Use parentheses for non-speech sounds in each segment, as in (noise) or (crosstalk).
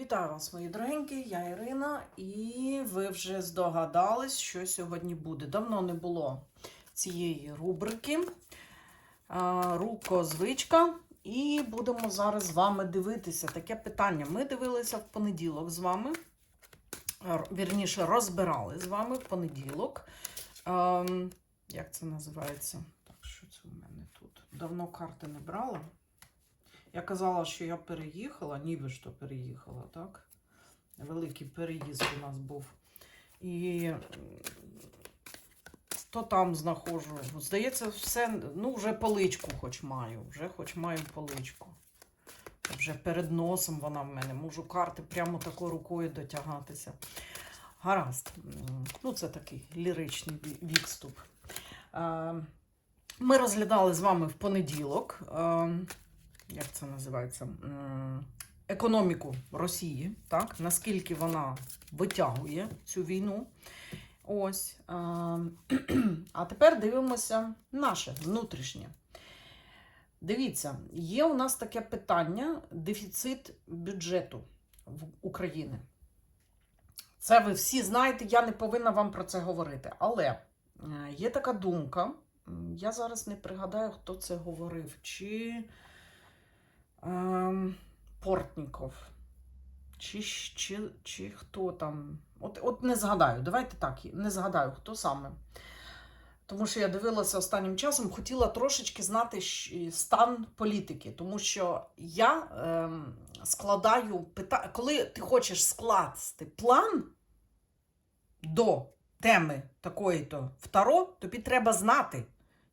Вітаю вас, мої дорогенькі, я Ірина, і ви вже здогадались, що сьогодні буде. Давно не було цієї рубрики Рукозвичка. І будемо зараз з вами дивитися таке питання. Ми дивилися в понеділок з вами. Вірніше, розбирали з вами в понеділок. Ем, як це називається? Так, що це у мене тут? Давно карти не брала. Я казала, що я переїхала, ніби то переїхала, так? Великий переїзд у нас був. І то там знаходжу. Здається, все, ну, вже поличку хоч маю, вже хоч маю поличку. Вже перед носом вона в мене. Можу карти прямо такою рукою дотягатися. Гаразд. Ну, це такий ліричний відступ. Е, Ми розглядали з вами в понеділок. Як це називається? Економіку Росії, так? Наскільки вона витягує цю війну. Ось. е, (clears throat) А тепер дивимося наше внутрішнє. Дивіться, є у нас таке питання: дефіцит бюджету в України. Це ви всі знаєте, я не повинна вам про це говорити. Але е, є така думка. Я зараз не пригадаю, хто це говорив. Чи ем, Портніков, чи, чи, чи хто там. От, от не згадаю, давайте так, не згадаю, хто саме. Тому що я дивилася останнім часом, хотіла трошечки знати стан політики, тому що я ем, складаю питання, коли ти хочеш скласти план до теми такої-то в Таро, тобі треба знати,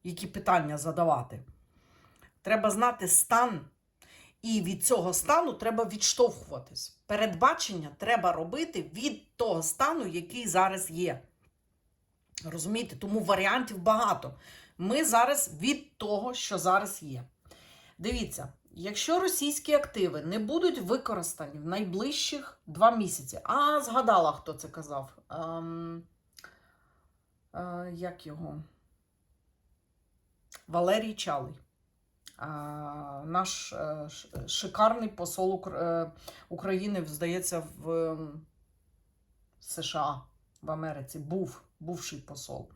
які питання задавати. Треба знати стан, і від цього стану треба відштовхуватись. Передбачення треба робити від того стану, який зараз є. Розумієте? Тому варіантів багато. Ми зараз від того, що зараз є. Дивіться, якщо російські активи не будуть використані в найближчих два місяці, а згадала, хто це казав. Ем, е, як його? Валерій Чалий. Наш е, шикарний посол е, України, здається, в США, в Америці, був бувший посол.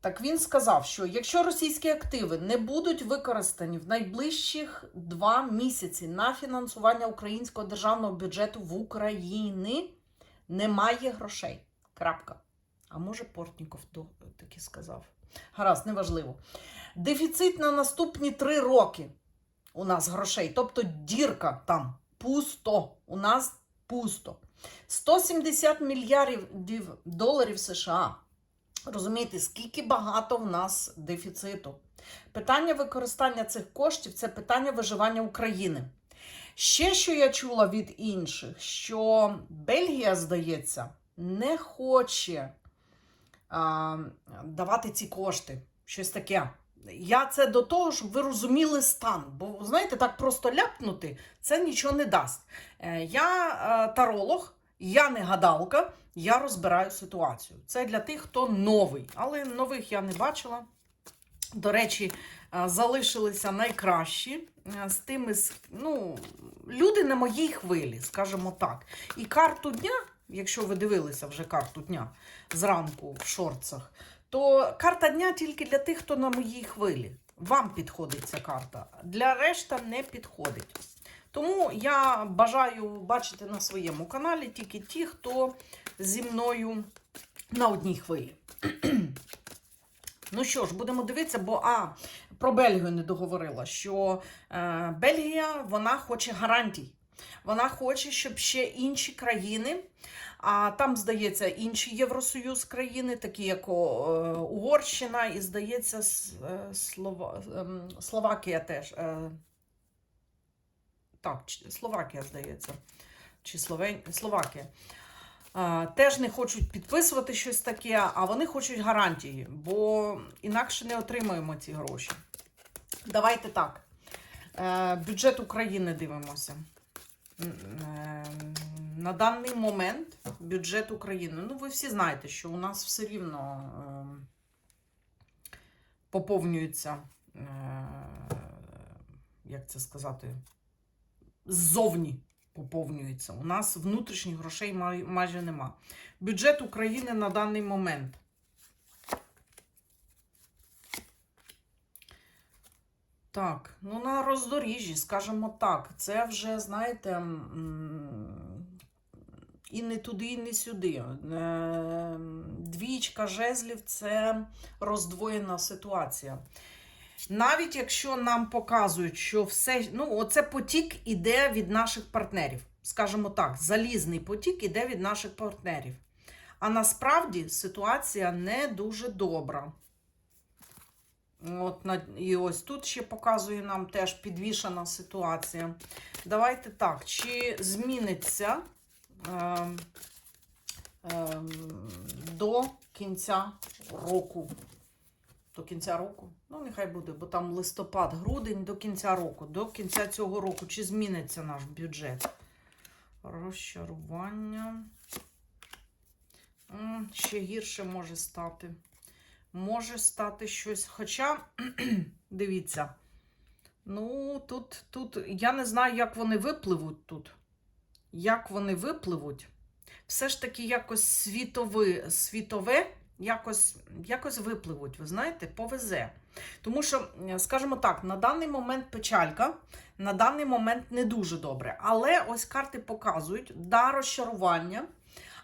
Так він сказав, що якщо російські активи не будуть використані в найближчих два місяці на фінансування українського державного бюджету в Україні, немає грошей. Крапка. А може Портніков таки сказав. Гаразд, неважливо. Дефіцит на наступні три роки у нас грошей. Тобто дірка там пусто. У нас пусто. 170 мільярдів доларів США. Розумієте, скільки багато в нас дефіциту. Питання використання цих коштів це питання виживання України. Ще що я чула від інших, що Бельгія, здається, не хоче давати ці кошти. Щось таке. Я це до того, щоб ви розуміли стан. Бо, знаєте, так просто ляпнути це нічого не дасть. Е, Я е, таролог, я не гадалка, я розбираю ситуацію. Це для тих, хто новий, але нових я не бачила. До речі, е, залишилися найкращі з тими, ну, люди на моїй хвилі, скажімо так. І карту дня, якщо ви дивилися вже карту дня зранку в шорцах, то карта дня тільки для тих, хто на моїй хвилі. Вам підходить ця карта. Для решта не підходить. Тому я бажаю бачити на своєму каналі тільки ті, хто зі мною на одній хвилі. Ну що ж, будемо дивитися, бо а, про Бельгію не договорила, що е, Бельгія вона хоче гарантій. Вона хоче, щоб ще інші країни, а там, здається, інші Євросоюз країни, такі як е, Угорщина, і здається, е, Слова, ем, Словакія теж. Е, так, Словакія, здається, чи Словен... Словакія. Теж не хочуть підписувати щось таке, а вони хочуть гарантії, бо інакше не отримаємо ці гроші. Давайте так. Бюджет України дивимося. На даний момент бюджет України. Ну, ви всі знаєте, що у нас все рівно е, поповнюється, е, як це сказати, ззовні поповнюється. У нас внутрішніх грошей май- майже нема. Бюджет України на даний момент. Так, ну на роздоріжжі, скажімо так, це вже, знаєте, і не туди, і не сюди. Е, Двічка жезлів це роздвоєна ситуація. Навіть якщо нам показують, що все, ну, оце потік іде від наших партнерів. Скажімо так, залізний потік іде від наших партнерів. А насправді ситуація не дуже добра. От, і ось тут ще показує нам теж підвішена ситуація. Давайте так, чи зміниться ем, ем, до кінця року? До кінця року? Ну, нехай буде, бо там листопад, грудень до кінця року. До кінця цього року. Чи зміниться наш бюджет? Розчарування. Ще гірше може стати. Може стати щось. Хоча, (clears throat) дивіться, ну, тут, тут я не знаю, як вони випливуть тут. Як вони випливуть. Все ж таки якось світове, світове якось, якось випливуть, ви знаєте, повезе. Тому що, скажімо так, на даний момент печалька, на даний момент не дуже добре. Але ось карти показують, да, розчарування,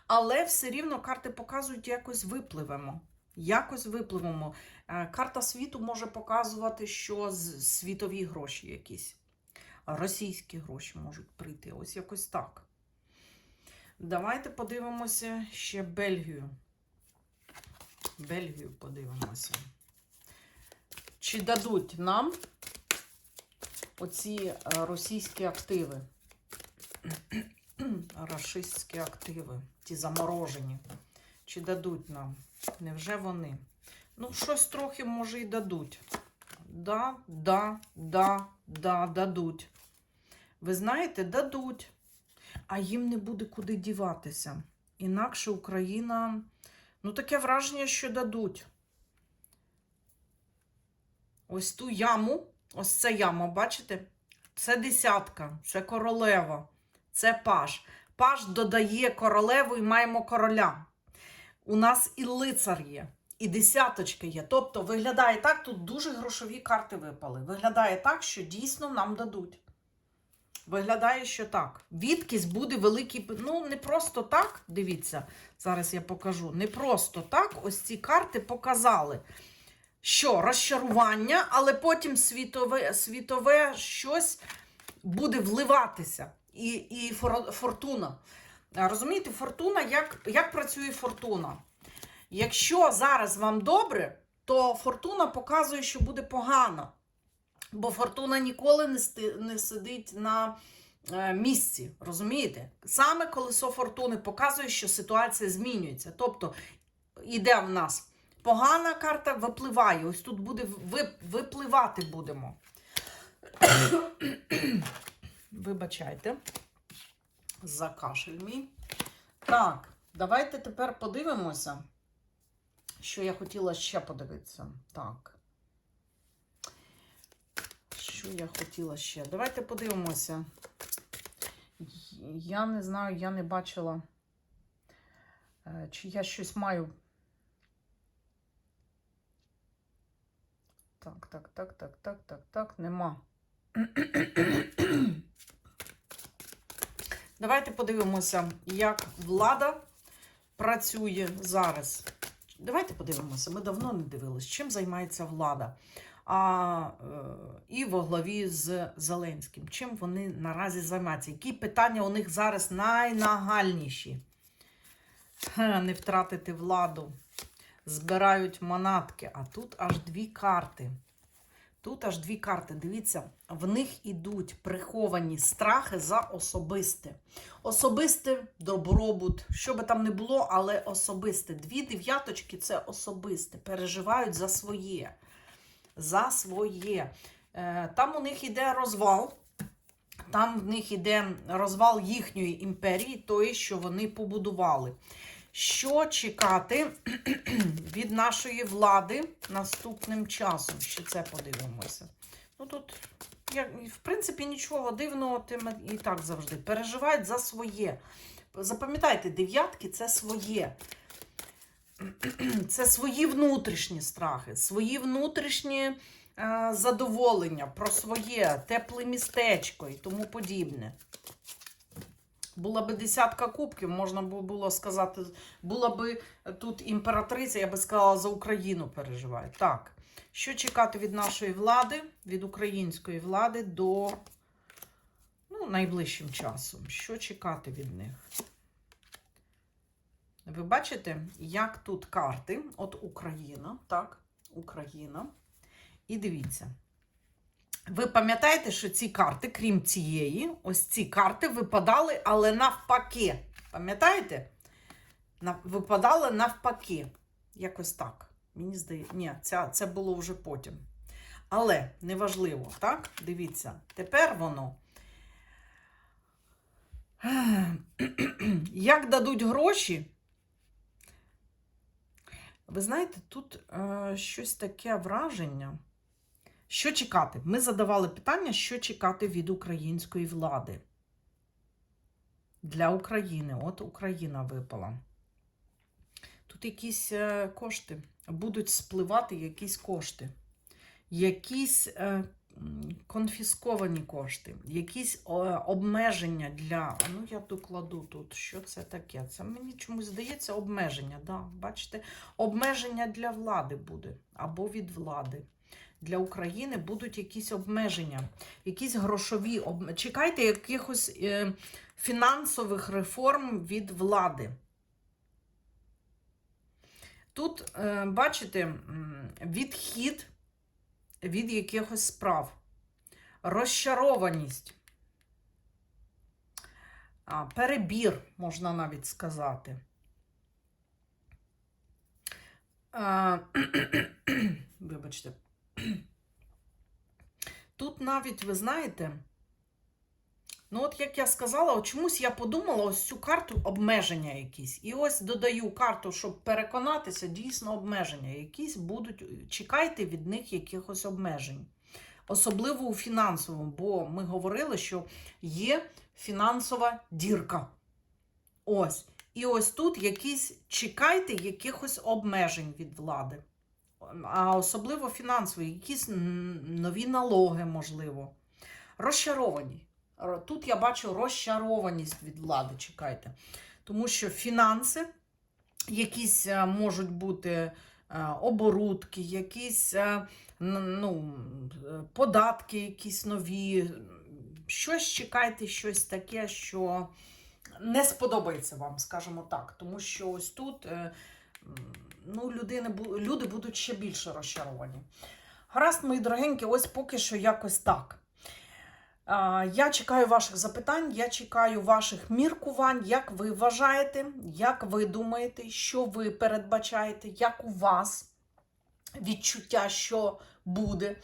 але все рівно карти показують, якось випливемо. Якось випливемо. Е, Карта світу може показувати, що світові гроші якісь. Російські гроші можуть прийти. Ось якось так. Давайте подивимося ще Бельгію. Бельгію подивимося. Чи дадуть нам оці е, російські активи? (clears throat) Рашистські активи, ті заморожені. Чи дадуть нам? Невже вони? Ну, щось трохи, може, і дадуть. Да, да, да, да, дадуть. Ви знаєте, дадуть. А їм не буде куди діватися. Інакше Україна. Ну, таке враження, що дадуть. Ось ту яму, ось це яма, бачите? Це десятка, це королева, це паш. Паш додає королеву і маємо короля. У нас і лицар є, і десяточка є. Тобто виглядає так, тут дуже грошові карти випали. Виглядає так, що дійсно нам дадуть. Виглядає, що так. Відкись буде великий. Ну, не просто так, дивіться, зараз я покажу. Не просто так, ось ці карти показали, що розчарування, але потім світове, світове щось буде вливатися. І, і фор- фортуна. Розумієте, фортуна, як, як працює фортуна? Якщо зараз вам добре, то фортуна показує, що буде погано. Бо фортуна ніколи не, сти, не сидить на е, місці. Розумієте? Саме колесо фортуни показує, що ситуація змінюється. Тобто іде в нас погана карта, випливає. Ось тут буде вип, випливати будемо. (coughs) Вибачайте за кашель мій. Так, давайте тепер подивимося, що я хотіла ще подивитися. Так. Що я хотіла ще? Давайте подивимося. Я не знаю, я не бачила, е, чи я щось маю. Так, так, так, так, так, так, так, нема. Давайте подивимося, як влада працює зараз. Давайте подивимося. Ми давно не дивилися, чим займається влада. А, е, і во главі з Зеленським. Чим вони наразі займаються? Які питання у них зараз найнагальніші? Не втратити владу. Збирають манатки, а тут аж дві карти. Тут аж дві карти. Дивіться, в них ідуть приховані страхи за особисте. Особисте добробут, що би там не було, але особисте. Дві дев'яточки це особисте. Переживають за своє. За своє. Е, Там у них іде розвал. Там в них іде розвал їхньої імперії, тої, що вони побудували. Що чекати (clears throat) від нашої влади наступним часом? Ще це подивимося. Ну тут як, в принципі, нічого дивного, тим і так завжди. Переживають за своє. Запам'ятайте, дев'ятки це своє. (clears throat) Це свої внутрішні страхи, свої внутрішні е, задоволення, про своє тепле містечко і тому подібне. Була би десятка кубків, можна було сказати, була би тут імператриця, я би сказала, за Україну переживає. Так, що чекати від нашої влади, від української влади до ну, найближчим часом? Що чекати від них? Ви бачите, як тут карти? От Україна, так, Україна. І дивіться. Ви пам'ятаєте, що ці карти, крім цієї, ось ці карти випадали, але навпаки. Пам'ятаєте? Випадали навпаки. Якось так. Мені здається, ні, ця, це було вже потім. Але неважливо, так? Дивіться, тепер воно. (clears throat) Як дадуть гроші? Ви знаєте, тут е, щось таке враження. Що чекати? Ми задавали питання, що чекати від української влади. Для України. От Україна випала. Тут якісь е, кошти. Будуть спливати якісь кошти. Якісь е, конфісковані кошти, якісь обмеження для. Ну, я докладу тут, що це таке. Це мені чомусь здається обмеження. Да, бачите, обмеження для влади буде або від влади. Для України будуть якісь обмеження, якісь грошові об... Чекайте якихось е, фінансових реформ від влади. Тут, е, бачите, відхід від якихось справ, розчарованість, перебір, можна навіть сказати. (clears throat) Вибачте. (clears throat) Тут навіть, ви знаєте, ну от як я сказала, чомусь я подумала ось цю карту обмеження якісь. І ось додаю карту, щоб переконатися, дійсно обмеження якісь будуть. Чекайте від них якихось обмежень. Особливо у фінансовому, бо ми говорили, що є фінансова дірка. Ось. І ось тут якісь чекайте якихось обмежень від влади а особливо фінансові, якісь нові налоги, можливо. Розчаровані. Тут я бачу розчарованість від влади, чекайте. Тому що фінанси, якісь е, можуть бути е, оборудки, якісь е, ну, податки, якісь нові. Щось чекайте, щось таке, що не сподобається вам, скажімо так. Тому що ось тут. Ну, людини, люди будуть ще більше розчаровані. Гаразд, мої дорогенькі, ось поки що якось так. Я чекаю ваших запитань, я чекаю ваших міркувань, як ви вважаєте, як ви думаєте, що ви передбачаєте, як у вас відчуття, що буде.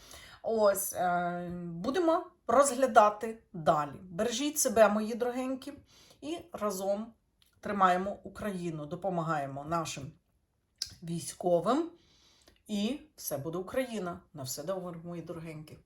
Ось, е, будемо розглядати далі. Бережіть себе, мої дорогенькі, і разом тримаємо Україну, допомагаємо нашим військовим. І все буде Україна. На все добре, мої дорогенькі.